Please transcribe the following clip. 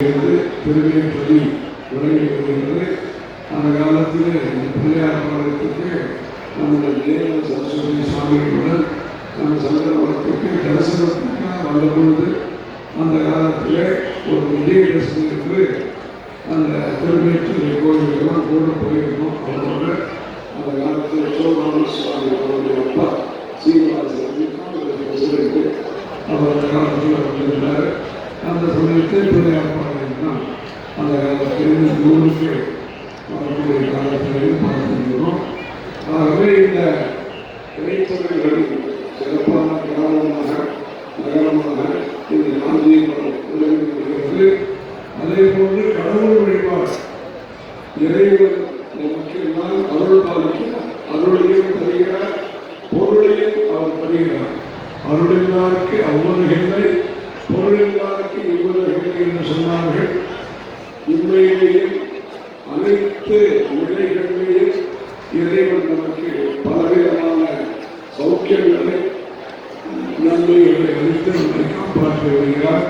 இருந்து பெருமை சொல்லி அந்த காலத்தில் இந்த பிள்ளையார் பாளையத்துக்கு நம்முடைய தேவ சரஸ்வதி சுவாமிகளுடன் நம்ம சங்கரவரத்துக்கு தரிசனத்துக்காக வந்தபொழுது அந்த காலத்தில் ஒரு விஜய தரிசனத்துக்கு அந்த திருநெற்றி கோயிலுக்கெல்லாம் கூட போயிருக்கோம் அவரோட அந்த காலத்தில் சோழான சுவாமி அவருடைய அப்பா சீனிவாசன் அவர் அந்த காலத்தில் வந்திருந்தார். அந்த சமயத்தில் பிள்ளையார் அந்த காலத்தில் நூலுக்கு வரக்கூடிய காலத்திலையும் பார்த்துக்கிறோம் ஆகவே இந்த இடைத்தொழில்களில் சிறப்பான கிராமமாக நகரமாக இந்த காந்தியபுரம் விளங்கி வருகிறது. அதே போன்று கடவுள் வழிபாடு இறைவன் நமக்கு எல்லாம் அருள் பாலிக்கிறார். அருளையும் தருகிறார் பொருளையும் அவர் தருகிறார். அருளில்லாருக்கு அவ்வளவுகளை பொருளில்லாருக்கு இவ்வளவுகளை என்று சொன்னார்கள். உண்மையிலேயே அனைத்து நிலைகளிலேயே இறைவன் நமக்கு பலவிதமான சௌக்கியங்களை நன்மைகளை அளித்து நம்மை காப்பாற்றி வருகிறார்.